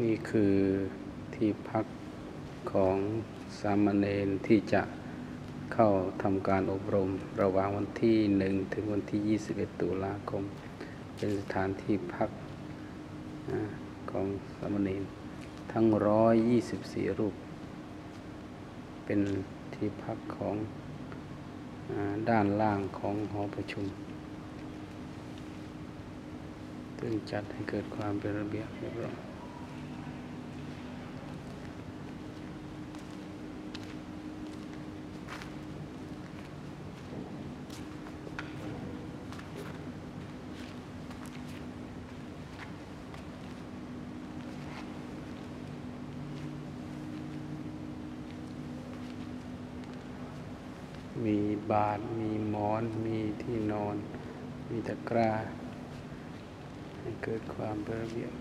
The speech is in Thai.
นี่คือที่พักของสามเณรที่จะเข้าทำการอบรม ระหว่างวันที่ 1 ถึงวันที่ 21 ตุลาคม เป็นสถานที่พักอของสามเณรทั้ง 124 รูป เป็นที่พักของอด้านล่างของหอประชุมซึ่งจัดให้เกิดความเป็นระเบียบเรียบร้อย มีบาท มีหมอน มีที่นอน มีตะกร้าให้เกิดความเป็นระเบียบ